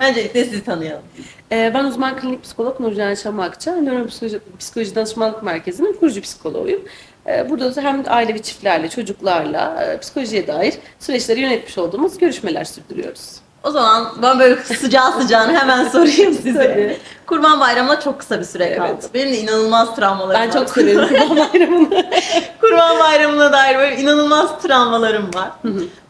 Öncelikle sizi tanıyalım. Ee, Ben uzman klinik psikolog Nurcan Şamakça, Nöropsikoloji Psikoloji Danışmanlık Merkezi'nin kurucu psikoloğuyum. Ee, Burada da hem ailevi çiftlerle, çocuklarla e, psikolojiye dair süreçleri yönetmiş olduğumuz görüşmeler sürdürüyoruz. O zaman ben böyle sıcağı sıcağına hemen sorayım size. Tabii. Kurban Bayramı'na çok kısa bir süre kaldı. Evet. Benim de inanılmaz travmalarım Ben var. çok severim Kurban Bayramı'nı. Kurban Bayramı'na dair böyle inanılmaz travmalarım var.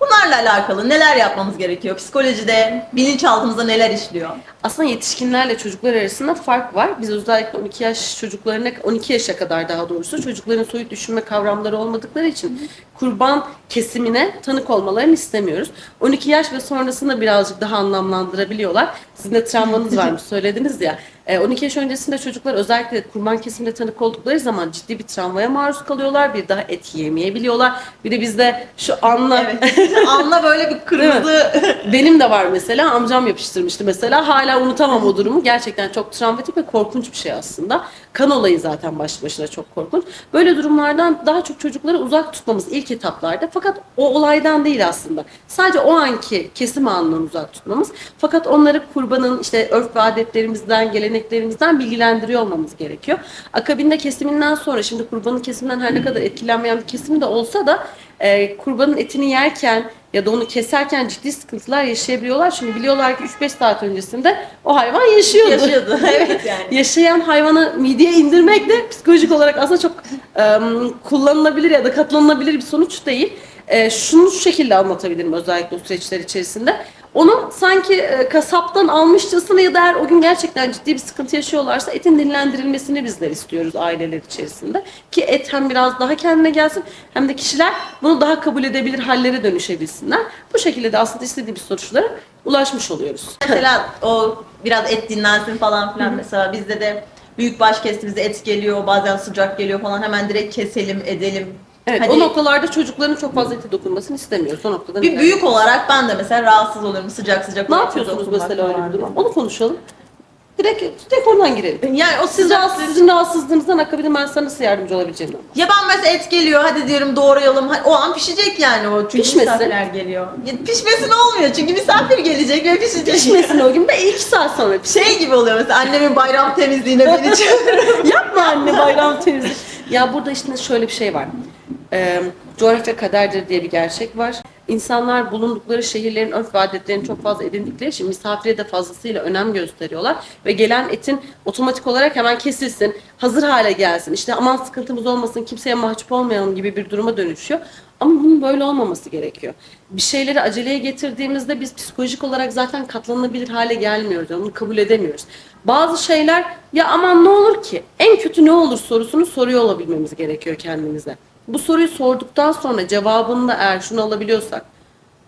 Bunlarla alakalı neler yapmamız gerekiyor? Psikolojide, bilinçaltımızda neler işliyor? Aslında yetişkinlerle çocuklar arasında fark var. Biz özellikle 12 yaş çocuklarına, 12 yaşa kadar daha doğrusu çocukların soyut düşünme kavramları olmadıkları için kurban kesimine tanık olmalarını istemiyoruz. 12 yaş ve sonrasında birazcık daha anlamlandırabiliyorlar. Sizin de travmanız varmış söylediniz ya. E, 12 yaş öncesinde çocuklar özellikle kurban kesimine tanık oldukları zaman ciddi bir travmaya maruz kalıyorlar. Bir daha et yiyemeyebiliyorlar. Bir de bizde şu anla Evet. Anla böyle bir kırmızı benim de var mesela. Amcam yapıştırmıştı mesela. Hala unutamam o durumu. Gerçekten çok travmatik ve korkunç bir şey aslında. Kan olayı zaten başlı başına çok korkunç. Böyle durumlardan daha çok çocukları uzak tutmamız ilk etaplarda. Fakat o olaydan değil aslında. Sadece o anki kesim anından uzak tutmamız. Fakat onları kurbanın işte örf ve adetlerimizden, geleneklerimizden bilgilendiriyor olmamız gerekiyor. Akabinde kesiminden sonra şimdi kurbanın kesiminden her ne kadar etkilenmeyen bir kesim de olsa da e, kurbanın etini yerken ya da onu keserken ciddi sıkıntılar yaşayabiliyorlar. Çünkü biliyorlar ki 3-5 saat öncesinde o hayvan yaşıyordu. yaşıyordu. evet yani. Yaşayan hayvanı mideye indirmek de psikolojik olarak aslında çok e, kullanılabilir ya da katlanılabilir bir sonuç değil. E, şunu şu şekilde anlatabilirim özellikle o süreçler içerisinde. Onu sanki e, kasaptan almışçasına ya da eğer o gün gerçekten ciddi bir sıkıntı yaşıyorlarsa etin dinlendirilmesini bizler istiyoruz aileler içerisinde. Ki et hem biraz daha kendine gelsin hem de kişiler bunu daha kabul edebilir hallere dönüşebilsinler. Bu şekilde de aslında istediğimiz sonuçlara ulaşmış oluyoruz. Mesela o biraz et dinlensin falan filan mesela bizde de büyük baş kestiğimizde et geliyor bazen sıcak geliyor falan hemen direkt keselim edelim. Evet, Hani o noktalarda çocukların çok fazla ete dokunmasını istemiyoruz. O noktada bir büyük olarak ben de mesela rahatsız olurum sıcak sıcak. ne yapıyorsunuz dokunmak mesela öyle falan bir durum? Onu konuşalım. Direkt, direkt oradan girelim. Yani o Siz sıcak rahatsız, sizin rahatsızlığınızdan akabinde ben sana nasıl yardımcı olabileceğim? Ya ben mesela et geliyor hadi diyorum doğrayalım. Ha- O an pişecek yani o çünkü Pişmesin. misafirler geliyor. Ya pişmesin olmuyor çünkü misafir gelecek ve pişecek. Pişmesin o gün ve iki saat sonra pişsin. Şey gibi oluyor mesela annemin bayram temizliğine beni çağırıyor. Yapma anne bayram temizliği. Ya burada işte şöyle bir şey var. Ee, coğrafya kaderdir diye bir gerçek var. İnsanlar bulundukları şehirlerin örf ve adetlerini çok fazla edindikleri için misafire de fazlasıyla önem gösteriyorlar. Ve gelen etin otomatik olarak hemen kesilsin, hazır hale gelsin. İşte aman sıkıntımız olmasın, kimseye mahcup olmayalım gibi bir duruma dönüşüyor. Ama bunun böyle olmaması gerekiyor. Bir şeyleri aceleye getirdiğimizde biz psikolojik olarak zaten katlanılabilir hale gelmiyoruz. Onu kabul edemiyoruz. Bazı şeyler ya aman ne olur ki? En kötü ne olur sorusunu soruyor olabilmemiz gerekiyor kendimize. Bu soruyu sorduktan sonra cevabını da eğer şunu alabiliyorsak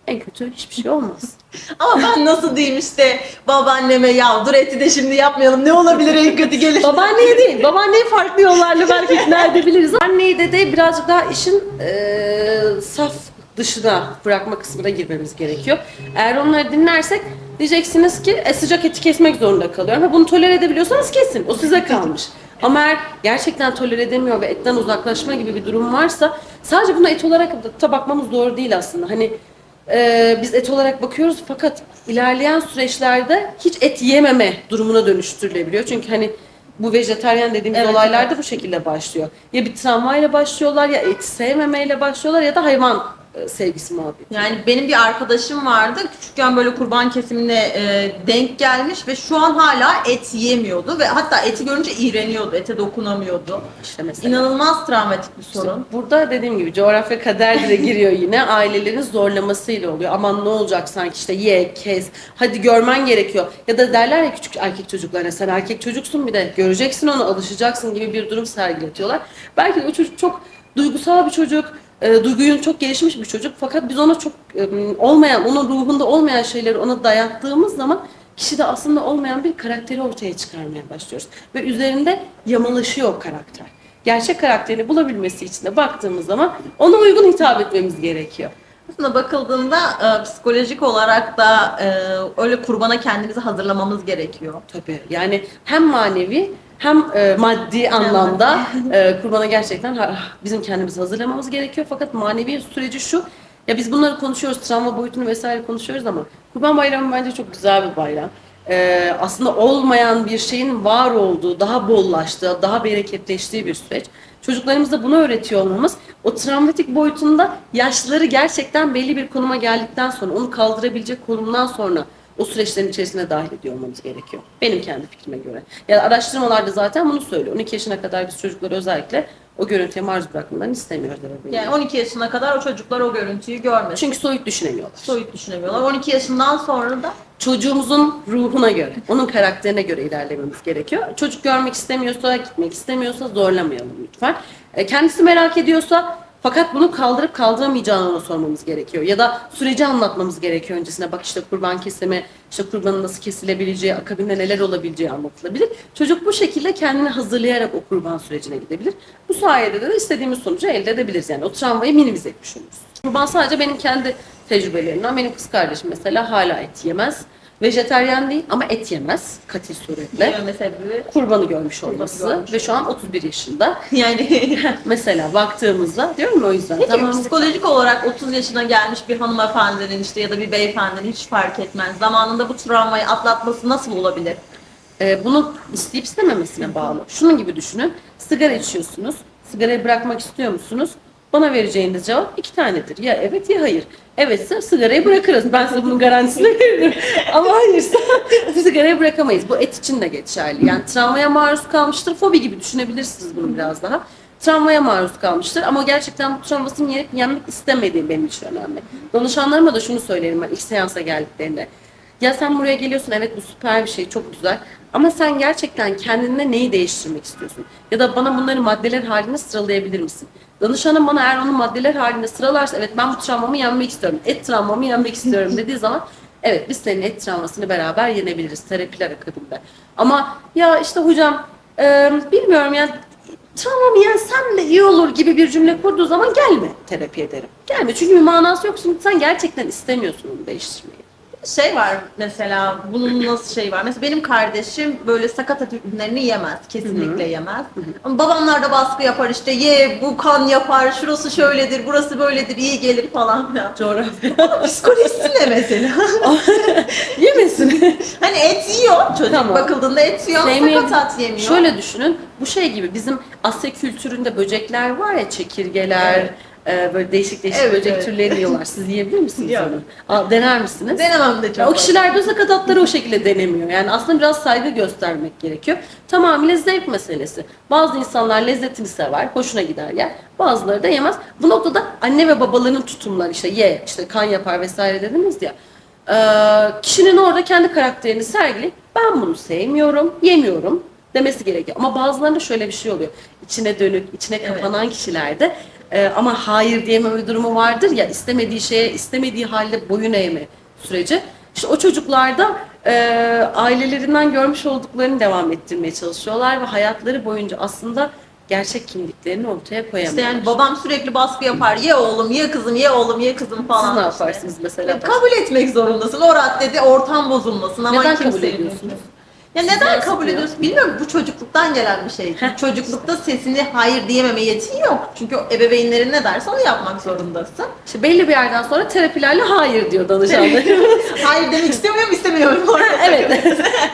en kötü hiçbir şey olmaz. Ama ben nasıl diyeyim işte babaanneme ya dur eti de şimdi yapmayalım ne olabilir en kötü gelir. Babaanneye değil, babaanneyi farklı yollarla belki ikna edebiliriz. Anneyi de de birazcık daha işin eee, saf dışına bırakma kısmına girmemiz gerekiyor. Eğer onları dinlersek diyeceksiniz ki e, sıcak eti kesmek zorunda kalıyorum. Ve bunu tolere edebiliyorsanız kesin. O size kalmış. Ama eğer gerçekten tolere edemiyor ve etten uzaklaşma gibi bir durum varsa sadece buna et olarak da bakmamız doğru değil aslında. Hani ee, biz et olarak bakıyoruz fakat ilerleyen süreçlerde hiç et yememe durumuna dönüştürülebiliyor. Çünkü hani bu vejetaryen dediğimiz Evet, olaylar da bu şekilde başlıyor. Ya bir travmayla başlıyorlar ya eti sevmemeyle başlıyorlar ya da hayvan e, sevgisi muhabbeti. Yani benim bir arkadaşım vardı. Küçükken böyle kurban kesimine e, denk gelmiş ve şu an hala et yemiyordu ve hatta eti görünce iğreniyordu. Ete dokunamıyordu. İşte mesela. İnanılmaz travmatik bir sorun. Burada dediğim gibi coğrafya kader de giriyor yine. Ailelerin zorlamasıyla oluyor. Aman ne olacak sanki işte ye, kes, hadi görmen gerekiyor. Ya da derler ya küçük erkek çocuklarına sen erkek çocuksun bir de göreceksin onu alışacaksın gibi bir durum sergiletiyorlar. Belki de o çocuk çok duygusal bir çocuk, e, duyguyun çok gelişmiş bir çocuk fakat biz ona çok e, olmayan, onun ruhunda olmayan şeyleri ona dayattığımız zaman kişide aslında olmayan bir karakteri ortaya çıkarmaya başlıyoruz. Ve üzerinde yamalaşıyor o karakter gerçek karakterini bulabilmesi için de baktığımız zaman ona uygun hitap etmemiz gerekiyor. Aslında bakıldığında e, psikolojik olarak da e, öyle kurbana kendimizi hazırlamamız gerekiyor. Tabii yani hem manevi hem e, maddi anlamda e, kurbana gerçekten ha- bizim kendimizi hazırlamamız gerekiyor. Fakat manevi süreci şu, ya biz bunları konuşuyoruz, travma boyutunu vesaire konuşuyoruz ama Kurban Bayramı bence çok güzel bir bayram. e, aslında olmayan bir şeyin var olduğu, daha bollaştığı, daha bereketleştiği bir süreç. Çocuklarımıza bunu öğretiyor olmamız o travmatik boyutunda yaşları gerçekten belli bir konuma geldikten sonra onu kaldırabilecek konumdan sonra o süreçlerin içerisine dahil ediyor olmamız gerekiyor. Benim kendi fikrime göre. Yani araştırmalarda zaten bunu söylüyor. 12 yaşına kadar biz çocukları özellikle o görüntüye maruz bırakmalarını istemiyoruz. Yani 12 yaşına kadar o çocuklar o görüntüyü görmesin. Çünkü soyut düşünemiyorlar. soyut düşünemiyorlar. 12 yaşından sonra da çocuğumuzun ruhuna göre, onun karakterine göre ilerlememiz gerekiyor. Çocuk görmek istemiyorsa, gitmek istemiyorsa zorlamayalım lütfen. E, Kendisi merak ediyorsa fakat bunu kaldırıp kaldıramayacağını ona sormamız gerekiyor. Ya da süreci anlatmamız gerekiyor öncesine. Bak işte kurban kesimi, işte kurbanın nasıl kesilebileceği, akabinde neler olabileceği anlatılabilir. Çocuk bu şekilde kendini hazırlayarak o kurban sürecine gidebilir. Bu sayede de istediğimiz sonucu elde edebiliriz. Yani o travmayı minimize etmiş oluruz. Kurban sadece benim kendi tecrübelerimden. Benim kız kardeşim mesela hala et yemez. Vejeteryan değil ama et yemez katil suretle. yeme sebebi Kurbanı görmüş olması görmüş ve şu an 31 yaşında. yani Mesela baktığımızda diyorum ya o yüzden. Peki tamam. psikolojik olarak 30 yaşına gelmiş bir hanımefendinin işte ya da bir beyefendinin hiç fark etmez. Zamanında bu travmayı atlatması nasıl olabilir? Ee, bunu isteyip istememesine bağlı. Şunun gibi düşünün. Sigara içiyorsunuz. Sigarayı bırakmak istiyor musunuz? Bana vereceğiniz cevap iki tanedir. Ya evet ya hayır. Evetse sigarayı bırakırız. Ben size bunun garantisini veririm. Ama hayırsa sigarayı bırakamayız. Bu et için de geçerli. Yani travmaya maruz kalmıştır. Fobi gibi düşünebilirsiniz bunu biraz daha. Travmaya maruz kalmıştır ama gerçekten bu travmasını yenip yenmek istemediği benim için önemli. Danışanlarıma da şunu söylerim ben ilk seansa geldiklerinde. Ya sen buraya geliyorsun evet bu süper bir şey çok güzel ama sen gerçekten kendinde neyi değiştirmek istiyorsun? Ya da bana bunları maddeler halinde sıralayabilir misin? Danışanım bana eğer onu maddeler halinde sıralarsa evet ben bu travmamı yenmek istiyorum, et travmamı yenmek istiyorum dediği zaman evet biz senin et travmasını beraber yenebiliriz terapiler akabinde. Ama ya işte hocam e, bilmiyorum ya travmamı yensem de iyi olur gibi bir cümle kurduğu zaman gelme terapi ederim. Gelme çünkü bir manası yok çünkü sen gerçekten istemiyorsun onu değiştirmeyi. Şey var mesela bunun nasıl şey var? Mesela benim kardeşim böyle sakatat ürünlerini yemez. Kesinlikle yemez. Ama babamlar da baskı yapar işte ye bu kan yapar, şurası şöyledir, burası böyledir, iyi gelir falan filan. Coğrafya. Psikolojisi ne mesela? Yemesin. hani et yiyor çocuk Tamam. bakıldığında et yiyor ama Sevmeyebilir. sakatat yemiyor. Şöyle düşünün, bu şey gibi bizim Asya kültüründe böcekler var ya, çekirgeler. E, böyle değişik değişik Evet, böcek evet. türleri yiyorlar. Siz yiyebilir misiniz Yok. onu? Aa, dener misiniz? Denemem de çok. Ya o kişiler de o sakatatları o şekilde denemiyor. Yani aslında biraz saygı göstermek gerekiyor. Tamamıyla zevk meselesi. Bazı insanlar lezzetini sever, hoşuna gider yer. Bazıları da yemez. Bu noktada anne ve babaların tutumları işte ye, işte kan yapar vesaire dediniz ya. Ee, kişinin orada kendi karakterini sergileyip ben bunu sevmiyorum, yemiyorum demesi gerekiyor. Ama bazılarında şöyle bir şey oluyor. İçine dönük, içine kapanan kişilerde e, ama hayır diyememe durumu vardır ya istemediği şeye istemediği halde boyun eğme süreci. İşte o çocuklarda e, ailelerinden görmüş olduklarını devam ettirmeye çalışıyorlar ve hayatları boyunca aslında gerçek kimliklerini ortaya İşte koyamıyorlar. yani babam sürekli baskı yapar. Ye oğlum, ye kızım, ye oğlum, ye kızım falan. Siz ne işte. yaparsınız mesela? Ya kabul etmek zorundasın. O raddede ortam bozulmasın ama Neden kabul ediyorsunuz? Ya Sizi neden kabul ediyorsun bilmiyorum. Bu çocukluktan gelen bir şey. Heh. Çocuklukta sesini hayır diyememe yetin yok. Çünkü ebeveynlerin ne derse onu yapmak zorundasın. İşte belli bir yerden sonra terapilerle hayır diyor danışanlar. hayır demek istemiyorum. Orada evet.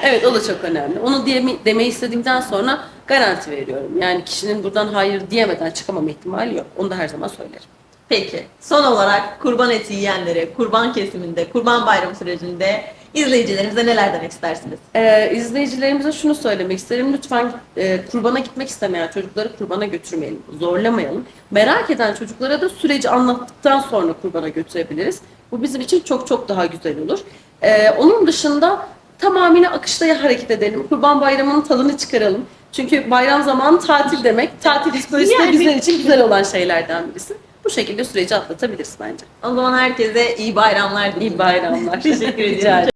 evet o da çok önemli. Onu diye, demeyi istediğimden sonra garanti veriyorum. Yani kişinin buradan hayır diyemeden çıkamama ihtimali yok. Onu da her zaman söylerim. Peki son olarak kurban eti yiyenlere, kurban kesiminde, kurban bayramı sürecinde izleyicilerimize neler demek istersiniz? Ee, izleyicilerimize şunu söylemek isterim. Lütfen e, kurbana gitmek istemeyen çocukları kurbana götürmeyelim. Zorlamayalım. Merak eden çocuklara da süreci anlattıktan sonra kurbana götürebiliriz. Bu bizim için çok çok daha güzel olur. Ee, onun dışında tamamıyla akışta hareket edelim. Kurban bayramının tadını çıkaralım. Çünkü bayram zamanı tatil demek. Tatil psikolojisi de Yani. bizler için güzel olan şeylerden birisi. Bu şekilde süreci atlatabiliriz bence. O zaman herkese iyi bayramlar diliyorum. İyi bayramlar. Teşekkür ederim.